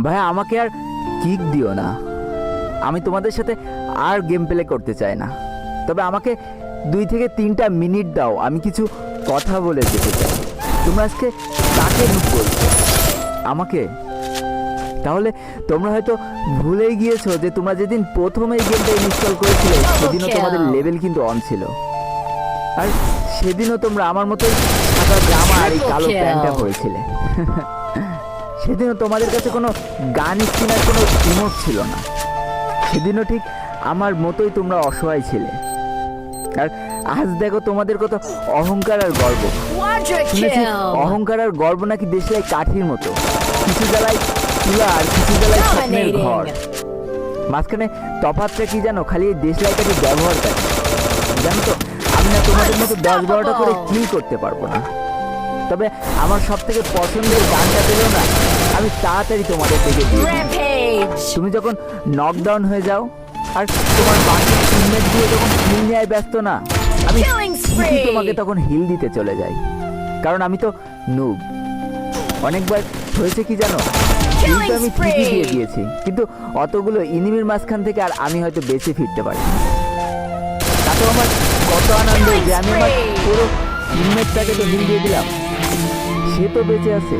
ভাই আমাকে আর কিক দিও না। আমি তোমাদের সাথে আর গেম প্লে করতে চাই না। তবে আমাকে দুই থেকে তিনটা মিনিট দাও আমি কিছু কথা বলে যেতে চাই। তোমরা আজকে কাকে নুক বলছো আমাকে? তাহলে তোমরা হয়তো ভুলেই গিয়েছো যে তোমরা যেদিন প্রথম এই গেমটা ইনস্টল করেছিলে সেদিনও তোমাদের লেভেল কিন্তু অন ছিল। আর সেদিনও তোমরা আমার মতোই সাদা জামা আর এই কালো. প্যান্টটা পরেছিলে। সেদিনও তোমাদের কাছে কোনো গান স্কিনার কোনো ইমোট ছিল না। সেদিনও ঠিক আমার মতোই তোমরা অসহায় ছিলে। আর আজ দেখো তোমাদের কত অহংকার আর গর্ব। শুনেছি অহংকার আর গর্ব নাকি দেশলাই কাঠির মতো। কিছু জ্বালায় চুলা আর কিছু জ্বালায় স্বপ্নের ঘর। মাঝখানে তফাৎটা কি জানো? খালি এই দেশলাই কাঠি ব্যবহার করে। জানো তো আমি না তোমাদের মতো দশ বারোটা করে. কিল করতে পারব না। তবে আমার সব থেকে পছন্দের গানটা পেলেও না আমি তাড়াতাড়ি তোমাদের। Rampage. তুমি যখন নকডাউন হয়ে যাও আর তোমার বাকি টিমমেট দিয়ে যখন হিল নেয় ব্যস্ত না আমি তোমাকে তখন হিল দিতে চলে যাই। কারণ আমি তো নুব অনেকবার হয়েছে কি জানো? আমি. ঠিকই দিয়ে দিয়েছি। কিন্তু অতগুলো ইনিমির মাঝখান থেকে আর আমি হয়তো বেঁচে ফিরতে পারি তাতেও আমার কত আনন্দ যে আমি আমার পুরো টিমমেটটাকে তো দিয়ে দিলাম। সে তো বেঁচে আছে।